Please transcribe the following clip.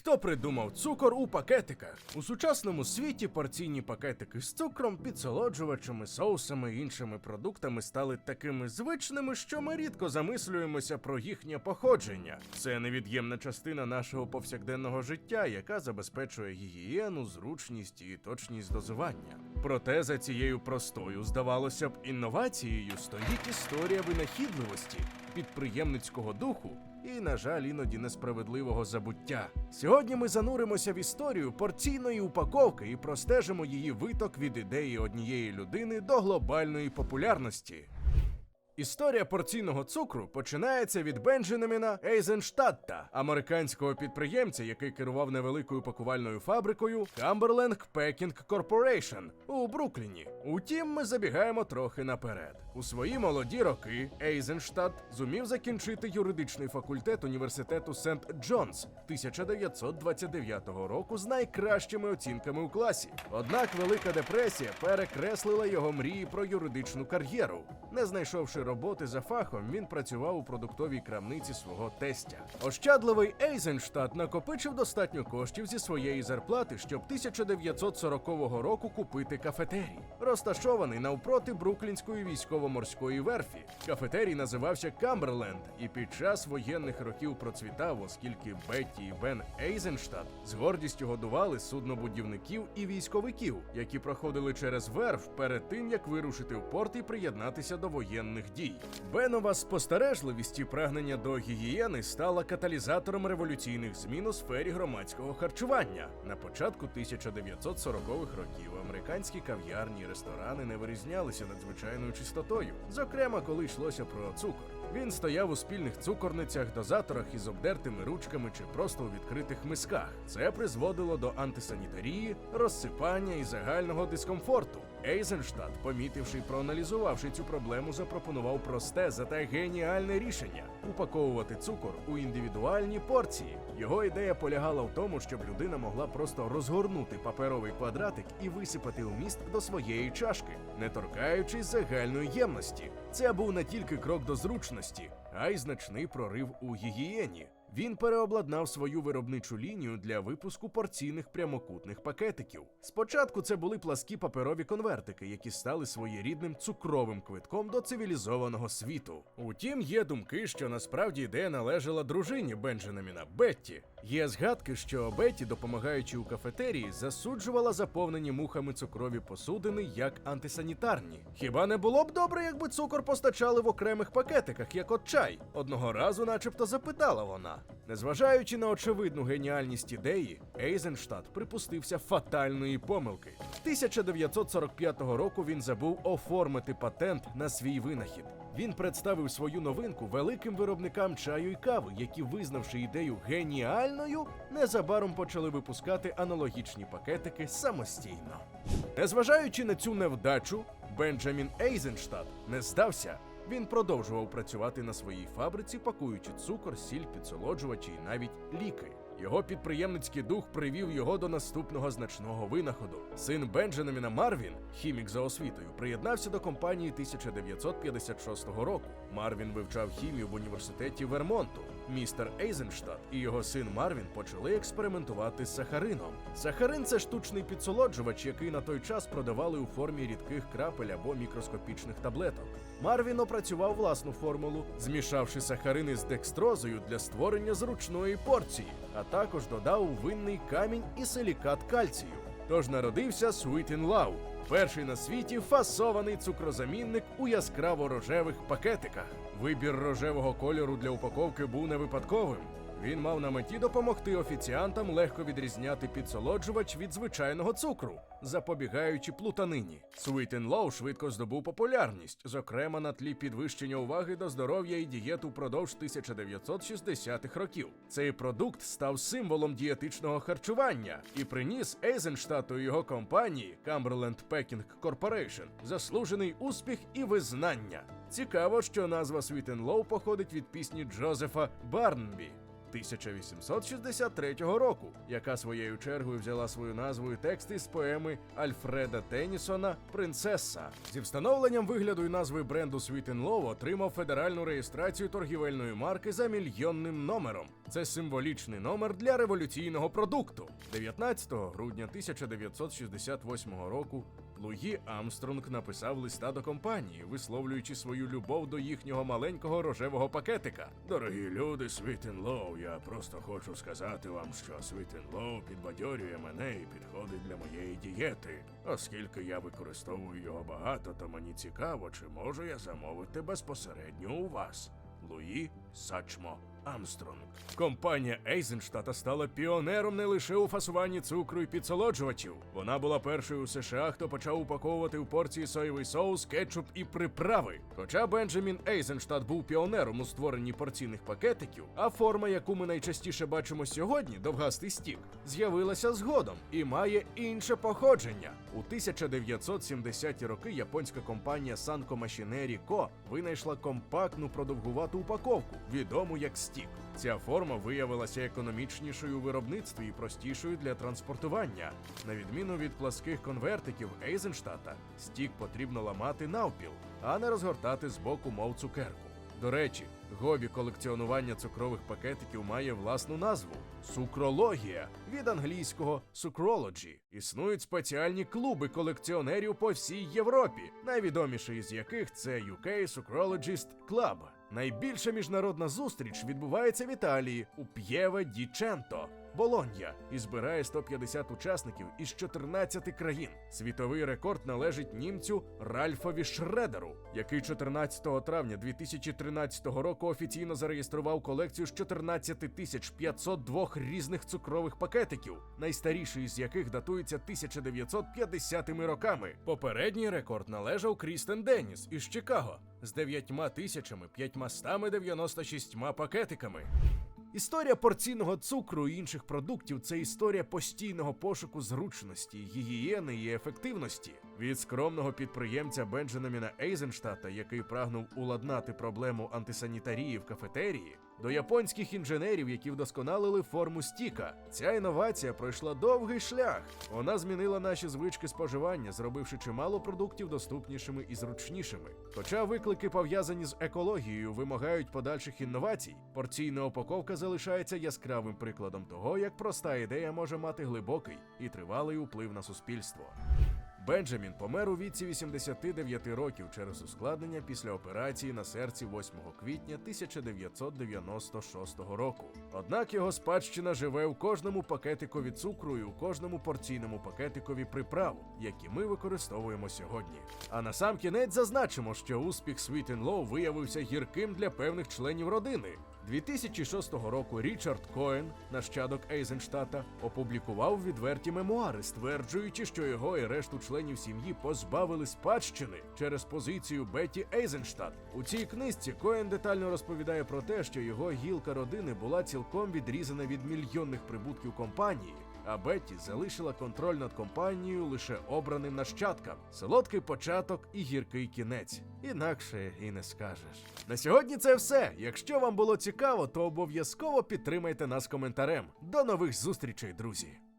Хто придумав цукор у пакетиках? У сучасному світі порційні пакетики з цукром, підсолоджувачами, соусами і іншими продуктами стали такими звичними, що ми рідко замислюємося про їхнє походження. Це невід'ємна частина нашого повсякденного життя, яка забезпечує гігієну, зручність і точність дозування. Проте за цією простою, здавалося б, інновацією стоїть історія винахідливості, підприємницького духу і, на жаль, іноді несправедливого забуття. Сьогодні ми зануримося в історію порційної упаковки і простежимо її виток від ідеї однієї людини до глобальної популярності. Історія порційного цукру починається від Бенджаміна Ейзенштадта, американського підприємця, який керував невеликою пакувальною фабрикою Cumberland Packing Corporation у Брукліні. Утім, ми забігаємо трохи наперед. У свої молоді роки Ейзенштадт зумів закінчити юридичний факультет університету Сент Джонс 1929 року з найкращими оцінками у класі. Однак Велика депресія перекреслила його мрії про юридичну кар'єру. Не знайшовши роботи за фахом, він працював у продуктовій крамниці свого тестя. Ощадливий Ейзенштадт накопичив достатньо коштів зі своєї зарплати, щоб 1940 року купити кафетерій, розташований навпроти Бруклінської військово-морської верфі. Кафетерій називався Камберленд і під час воєнних років процвітав, оскільки Бетті і Бен Ейзенштадт з гордістю годували суднобудівників і військовиків, які проходили через верф перед тим, як вирушити в порт і приєднатися до воєнних дій. Бенова спостережливість і прагнення до гігієни стала каталізатором революційних змін у сфері громадського харчування. На початку 1940-х років американські кав'ярні і ресторани не вирізнялися надзвичайною чистотою, зокрема, коли йшлося про цукор. Він стояв у спільних цукорницях, дозаторах із обдертими ручками чи просто у відкритих мисках. Це призводило до антисанітарії, розсипання і загального дискомфорту. Ейзенштадт, помітивши і проаналізувавши цю проблему, запропонував просте, зате геніальне рішення упаковувати цукор у індивідуальні порції. Його ідея полягала в тому, щоб людина могла просто розгорнути паперовий квадратик і висипати вміст до своєї чашки, не торкаючись загальної ємності. Це був не тільки крок до зручності, а й значний прорив у гігієні. Він переобладнав свою виробничу лінію для випуску порційних прямокутних пакетиків. Спочатку це були пласкі паперові конвертики, які стали своєрідним цукровим квитком до цивілізованого світу. Утім, є думки, що насправді ідея належала дружині Бенджаміна Бетті. Є згадки, що Бетті, допомагаючи у кафетерії, засуджувала заповнені мухами цукрові посудини як антисанітарні. Хіба не було б добре, якби цукор постачали в окремих пакетиках, як от чай? Одного разу, начебто, запитала вона. Незважаючи на очевидну геніальність ідеї, Ейзенштадт припустився фатальної помилки. 1945 року він забув оформити патент на свій винахід. Він представив свою новинку великим виробникам чаю і кави, які, визнавши ідею геніальною, незабаром почали випускати аналогічні пакетики самостійно. Незважаючи на цю невдачу, Бенджамін Ейзенштадт не здався. Він продовжував працювати на своїй фабриці, пакуючи цукор, сіль, підсолоджувачі і навіть ліки. Його підприємницький дух привів його до наступного значного винаходу. Син Бенджаміна Марвін, хімік за освітою, приєднався до компанії 1956 року. Марвін вивчав хімію в університеті Вермонту. Містер Ейзенштадт і його син Марвін почали експериментувати з сахарином. Сахарин це штучний підсолоджувач, який на той час продавали у формі рідких крапель або мікроскопічних таблеток. Марвін опрацював власну формулу, змішавши сахарини з декстрозою для створення зручної порції, а також додав винний камінь і силікат кальцію. Тож народився Sweet in Love, перший на світі фасований цукрозамінник у яскраво рожевих пакетиках. Вибір рожевого кольору для упаковки був не випадковим. Він мав на меті допомогти офіціантам легко відрізняти підсолоджувач від звичайного цукру, запобігаючи плутанині. Sweet Low швидко здобув популярність, зокрема на тлі підвищення уваги до здоров'я і дієт упродовж 1960-х років. Цей продукт став символом дієтичного харчування і приніс Ейзенштату і його компанії Cumberland Packing Corporation заслужений успіх і визнання. Цікаво, що назва Sweet Low походить від пісні Джозефа Барнбі. 1863 року, яка своєю чергою взяла свою назву і текст із поеми Альфреда Теннісона Принцеса. Зі встановленням вигляду і назви бренду Sweet and Low отримав федеральну реєстрацію торгівельної марки за мільйонним номером. Це символічний номер для революційного продукту. 19 грудня 1968 року Луї Амстронг написав листа до компанії, висловлюючи свою любов до їхнього маленького рожевого пакетика. Дорогі люди, and Low, я просто хочу сказати вам, що and Low підбадьорює мене і підходить для моєї дієти. Оскільки я використовую його багато, то мені цікаво, чи можу я замовити безпосередньо у вас. Луї Сачмо Амстронг. Компанія Ейзенштата стала піонером не лише у фасуванні цукру і підсолоджувачів. Вона була першою у США, хто почав упаковувати в порції соєвий соус, кетчуп і приправи. Хоча Бенджамін Ейзенштадт був піонером у створенні порційних пакетиків, а форма, яку ми найчастіше бачимо сьогодні, довгастий стік, з'явилася згодом і має інше походження. У 1970-ті роки японська компанія Sanko Machinery Co. винайшла компактну продовгувату упаковку, відому як стік. Ця форма виявилася економічнішою у виробництві і простішою для транспортування. На відміну від пласких конвертиків Ейзенштата, стік потрібно ламати навпіл, а не розгортати з боку, мов цукерку. До речі, гобі колекціонування цукрових пакетиків має власну назву сукрологія від англійського sucrology. Існують спеціальні клуби колекціонерів по всій Європі, найвідоміший із яких це UK Sucrologist Club. Найбільша міжнародна зустріч відбувається в Італії у П'єве Ді Ченто. Болонья і збирає 150 учасників із 14 країн. Світовий рекорд належить німцю Ральфові Шредеру, який 14 травня 2013 року офіційно зареєстрував колекцію з 14 тисяч 502 різних цукрових пакетиків, найстаріший з яких датується 1950 роками. Попередній рекорд належав Крістен Деніс із Чикаго з 9 тисячами 596 пакетиками. Історія порційного цукру і інших продуктів це історія постійного пошуку зручності, гігієни і ефективності. Від скромного підприємця Бенджаміна Ейзенштата, який прагнув уладнати проблему антисанітарії в кафетерії, до японських інженерів, які вдосконалили форму стіка. Ця інновація пройшла довгий шлях. Вона змінила наші звички споживання, зробивши чимало продуктів доступнішими і зручнішими. Хоча виклики, пов'язані з екологією, вимагають подальших інновацій, порційна упаковка залишається яскравим прикладом того, як проста ідея може мати глибокий і тривалий вплив на суспільство. Бенджамін помер у віці 89 років через ускладнення після операції на серці 8 квітня 1996 року. Однак його спадщина живе у кожному пакетикові цукру і у кожному порційному пакетикові приправ, які ми використовуємо сьогодні. А на сам кінець зазначимо, що успіх Sweet and Low виявився гірким для певних членів родини. 2006 року Річард Коен, нащадок Ейзенштата, опублікував відверті мемуари, стверджуючи, що його і решту членів сім'ї позбавили спадщини через позицію Бетті Ейзенштадт. У цій книжці Коен детально розповідає про те, що його гілка родини була цілком відрізана від мільйонних прибутків компанії. А Бетті залишила контроль над компанією лише обраним нащадкам. Солодкий початок і гіркий кінець. Інакше і не скажеш. На сьогодні це все. Якщо вам було цікаво, то обов'язково підтримайте нас коментарем. До нових зустрічей, друзі!